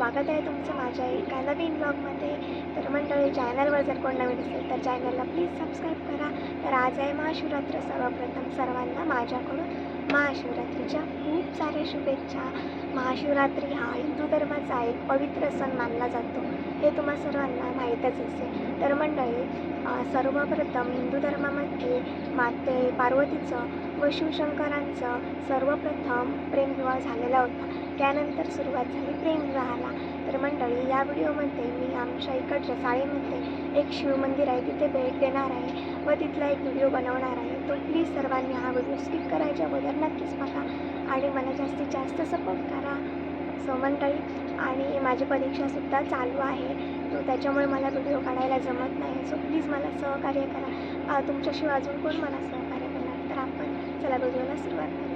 स्वागत आहे तुमचं माझ्या एका नवीन ब्लॉगमध्ये तर मंडळी चॅनलवर जर कोण नवीन असेल तर चॅनलला प्लीज सबस्क्राईब करा. तर आज आहे महाशिवरात्र सर्वप्रथम सर्वांना माझ्याकडून. महाशिवरात्रीच्या खूप साऱ्या शुभेच्छा. महाशिवरात्री हा हिंदू धर्माचा एक पवित्र सण मानला जातो. हे तुम्हा सर्वांना माहीतच असेल. तर मंडळी सर्वप्रथम हिंदू धर्मामध्ये माते पार्वतीचं व शिवशंकरांचं सर्वप्रथम प्रेमविवाह झालेला होता. त्यानंतर सुरुवात झाली प्रेमविवाहाला तर मंडळी या व्हिडिओमध्ये मी आमच्या इकडच्या शाळेमध्ये एक शिवमंदिर आहे. तिथे भेट देणार आहे व तिथला एक व्हिडिओ बनवणार आहे. तो प्लीज सर्वांनी हा व्हिडिओ स्किप करायच्या अगोदर नक्कीच बघा आणि मला जास्तीत जास्त सपोर्ट करा. सो मंडळी आणि माझी परीक्षासुद्धा चालू आहे. तो त्याच्यामुळे मला व्हिडिओ काढायला जमत नाही. सो प्लीज मला सहकार्य करा. तुमच्याशिवाय अजून कोण मला सहकार्य करणार? तर आपण चला व्हिडिओला सुरुवात करा.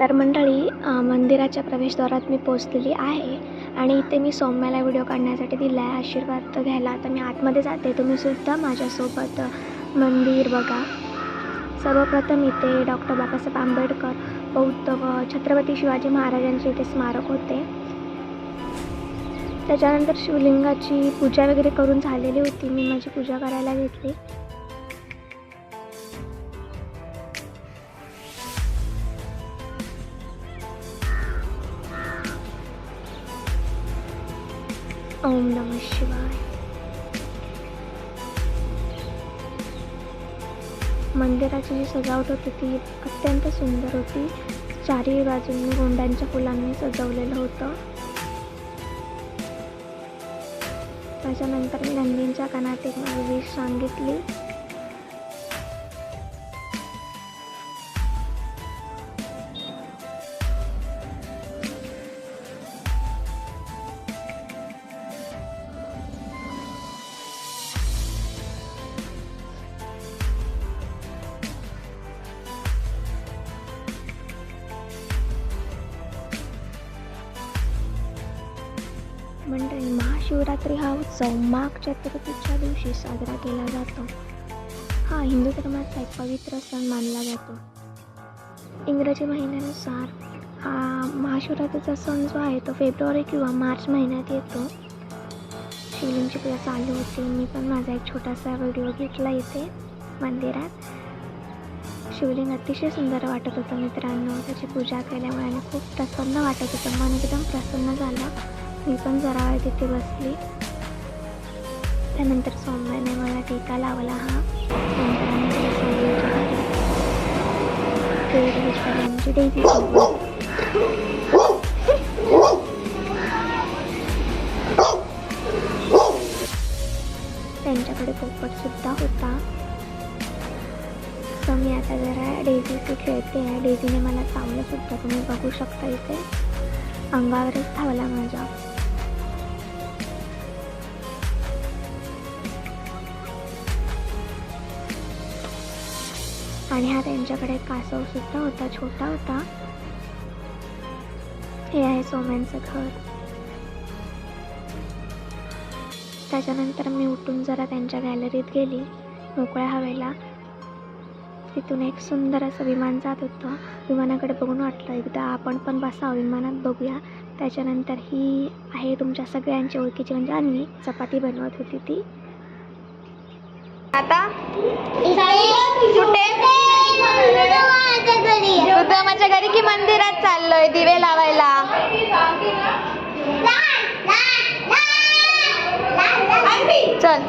तर मंडळी मंदिराच्या प्रवेशद्वारात मी पोचलेली आहे आणि इथे मी सौम्याला व्हिडिओ काढण्यासाठी दिला आहे आशीर्वाद घ्यायला. तर मी आतमध्ये जाते. तुम्हीसुद्धा माझ्यासोबत मंदिर बघा. सर्वप्रथम इथे डॉक्टर बाबासाहेब आंबेडकर बौद्ध व छत्रपती शिवाजी महाराजांचे इथे स्मारक होते. त्याच्यानंतर शिवलिंगाची पूजा वगैरे करून झालेली होती. मी माझी पूजा करायला घेतली. ओम नम शिवाय। मंदिराची जी सजावट होती ती अत्यंत सुंदर होती. चारही बाजूंनी गोंड्यांच्या फुलांनी सजवलेलं होतं. त्याच्यानंतर मी नंदींच्या कानात एक माझी सांगितली मंडळी महाशिवरात्री हा उत्सव माघ चतुर्थीच्या दिवशी साजरा केला जातो. हा हिंदू धर्माचा एक पवित्र सण मानला जातो. इंग्रजी महिन्यानुसार हा महाशिवरात्रीचा सण जो आहे तो फेब्रुवारी किंवा मार्च महिन्यात येतो. शिवलिंगची पूजा चालू होती. मी पण माझा एक छोटासा व्हिडिओ घेतला इथे मंदिरात. शिवलिंग अतिशय सुंदर वाटत होतं मित्रांनो. त्याची पूजा केल्यामुळे आणि खूप प्रसन्न वाटत होतं. मन एकदम प्रसन्न झालं. मी पण जरा वेळ तिथे बसली. त्यानंतर सौम्याने मला टीका लावला हा नंतर डेझी त्यांच्याकडे पोपटसुद्धा होता. सो मी आता जरा डेझीशी खेळते आहे. डेझीने मला चावलं सुद्धा तुम्ही बघू शकता इथे. अंगावरच धावला माझ्या. आणि हा त्यांच्याकडे कासव सुद्धा होता छोटा होता. हे आहे सोम्यांचं घर. त्याच्यानंतर मी उठून जरा त्यांच्या गॅलरीत गेली मोकळ्या हवेला. तिथून एक सुंदर असं विमान जात होतं. विमानाकडे बघून वाटलं एकदा आपण पण बसावं विमानात बघूया. त्याच्यानंतर ही आहे तुमच्या सगळ्यांची ओळखीची म्हणजे अन्वी चपाती बनवत होती ती. आता? कुठे घरी की मंदिरात चाललोय? दिवे लावायला. चल.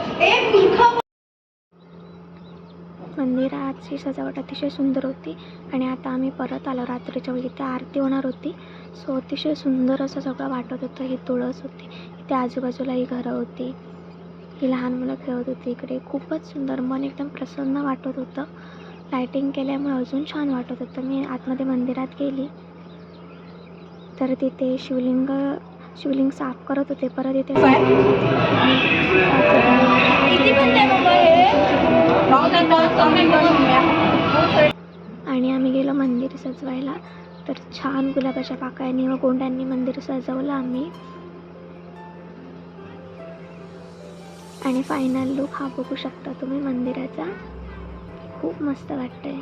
मंदिराची सजावट अतिशय सुंदर होती आणि आता आम्ही परत आलो. रात्रीच्या वेळी इथे आरती होणार होती. सो अतिशय सुंदर असं सगळं वाटत होतं. ही तुळस होती. इथे आजूबाजूला ही घरं होती. ही लहान मुलं खेळत होती. इकडे खूपच सुंदर मन एकदम प्रसन्न वाटत होतं. लायटिंग केल्यामुळे अजून छान वाटत होतं. मी आतमध्ये मंदिरात गेली. तर तिथे शिवलिंग शिवलिंग साफ करत होते. परत इथे आणि आम्ही गेलो मंदिर सजवायला. तर छान गुलाबाच्या पाकळ्यांनी व गोंड्यांनी मंदिर सजवलं आम्ही. आणि फायनल लुक हा बघू शकता तुम्ही मंदिराचा. खूप मस्त वाटतंय.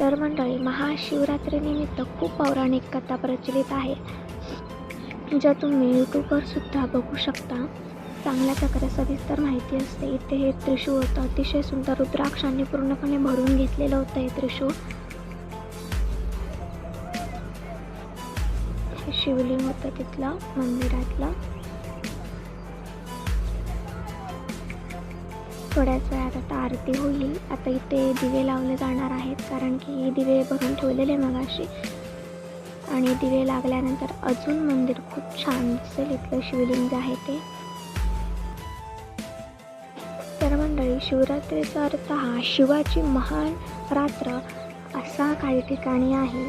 तर मंडळी महाशिवरात्रीनिमित्त खूप पौराणिक कथा प्रचलित आहे ज्या तुम्ही यूट्यूबवर सुद्धा बघू शकता. चांगल्या प्रकारे सविस्तर माहिती असते. इथे हे त्रिशूळ होतं. अतिशय सुंदर रुद्राक्षांनी पूर्णपणे भरून घेतलेलं होतं हे त्रिशूळ. शिवलिंग होतं तिथलं मंदिरातलं. थोड्याच वेळात आता आरती होईल. आता इथे दिवे लावले जाणार आहेत कारण की दिवे भरून ठेवलेले मगाशी. आणि दिवे लागल्यानंतर अजून मंदिर खूप छान दिसेल. इथलं शिवलिंग आहे ते. तर मंडळी शिवरात्रीचा अर्थ हा शिवाची महान रात्र असा काही ठिकाणी आहे.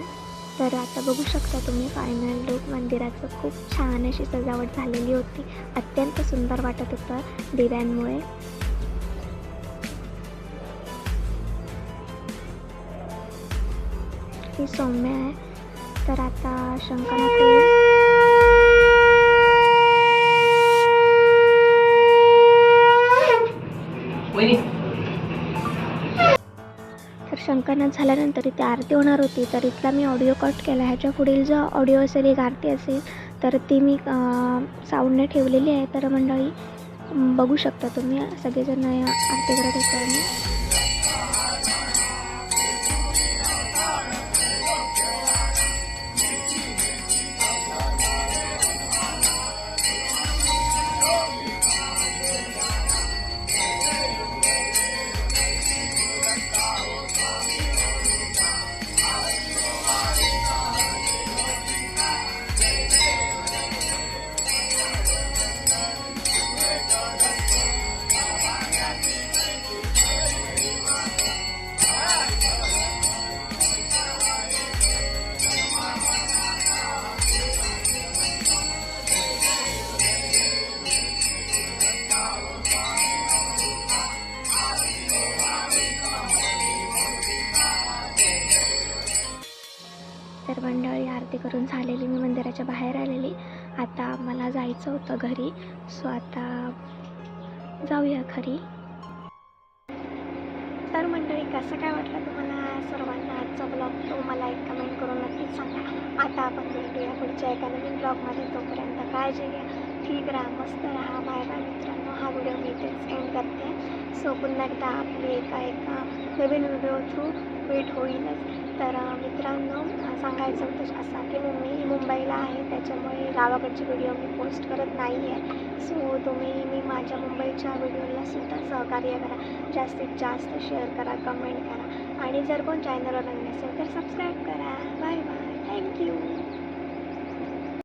तर आता बघू शकता तुम्ही फायनल लुक मंदिराचं खूप छान अशी सजावट झालेली होती. अत्यंत सुंदर वाटत होतं दिव्यांमुळे. ही सौम्य आहे. तर आता शंकरात तर शंकरनाथ झाल्यानंतर इथे आरती होणार होती. तर इथला मी ऑडिओ कट केला. ह्याच्या पुढील जो ऑडिओ असेल एक आरती असेल तर ती मी साऊंडने ठेवलेली आहे. तर मंडळी बघू शकता तुम्ही. सगळेजण या आरती करत असताना तर मंडळी आरती करून झालेली मी मंदिराच्या बाहेर आलेली. आता मला जायचं होतं घरी. सो आता जाऊया घरी. तर मंडळी कसं काय वाटलं तुम्हाला सर्वांना आजचा ब्लॉग तो मला एक कमेंट करून नक्कीच सांगा. आता आपण भेटूया पुढच्या एका नवीन ब्लॉगमध्ये तोपर्यंत काळजी घ्या. ठीक राहा मस्त राहा. बाय बाय मित्रांनो. हा व्हिडिओ मी इथेच एंड करते. सो पुन्हा एकदा आपली एका एका नवीन व्हिडिओ थ्रू भेट होईलच. तर मित्रांनो सांगायचं होतं असा की मी मुंबईला आहे त्याच्यामुळे गावाकडचे व्हिडिओ मी पोस्ट करत नाही आहे सो तुम्ही मी माझ्या मुंबईच्या व्हिडिओला सुद्धा सहकार्य करा. जास्तीत जास्त शेअर करा कमेंट करा. आणि जर कोण चॅनलवर नवीन असेल तर सबस्क्राईब करा. Bye bye thank you